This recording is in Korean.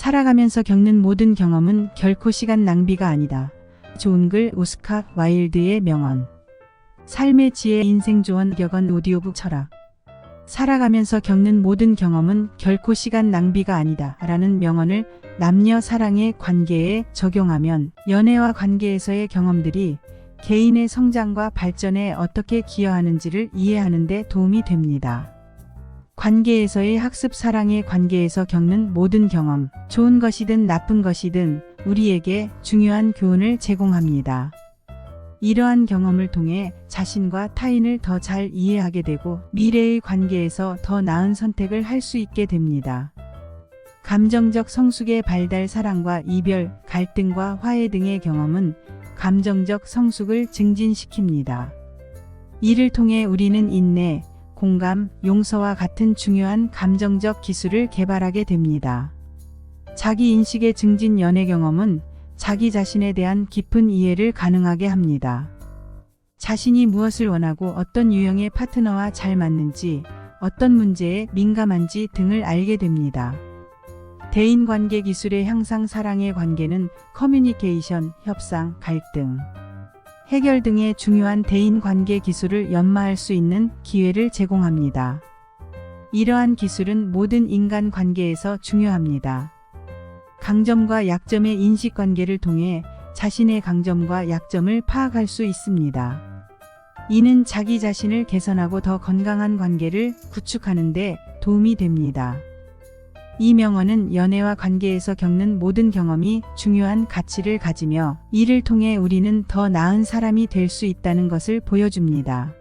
살아가면서 겪는 모든 경험은 결코 시간 낭비가 아니다. 좋은 글 오스카 와일드의 명언. 삶의 지혜 인생 조언 격언 오디오북 철학. 살아가면서 겪는 모든 경험은 결코 시간 낭비가 아니다. 라는 명언을 남녀 사랑의 관계에 적용하면 연애와 관계에서의 경험들이 개인의 성장과 발전에 어떻게 기여하는지를 이해하는 데 도움이 됩니다. 관계에서의 학습 사랑의 관계에서 겪는 모든 경험, 좋은 것이든 나쁜 것이든 우리에게 중요한 교훈을 제공합니다. 이러한 경험을 통해 자신과 타인을 더 잘 이해하게 되고 미래의 관계에서 더 나은 선택을 할 수 있게 됩니다. 감정적 성숙의 발달 사랑과 이별, 갈등과 화해 등의 경험은 감정적 성숙을 증진시킵니다. 이를 통해 우리는 인내, 공감, 용서와 같은 중요한 감정적 기술을 개발하게 됩니다. 자기 인식의 증진 연애 경험은 자기 자신에 대한 깊은 이해를 가능하게 합니다. 자신이 무엇을 원하고 어떤 유형의 파트너와 잘 맞는지, 어떤 문제에 민감한지 등을 알게 됩니다. 대인 관계 기술의 향상 사랑의 관계는 커뮤니케이션, 협상, 갈등, 해결 등의 중요한 대인 관계 기술을 연마할 수 있는 기회를 제공합니다. 이러한 기술은 모든 인간 관계에서 중요합니다. 강점과 약점의 인식 관계를 통해 자신의 강점과 약점을 파악할 수 있습니다. 이는 자기 자신을 개선하고 더 건강한 관계를 구축하는 데 도움이 됩니다. 이 명언은 연애와 관계에서 겪는 모든 경험이 중요한 가치를 가지며 이를 통해 우리는 더 나은 사람이 될 수 있다는 것을 보여줍니다.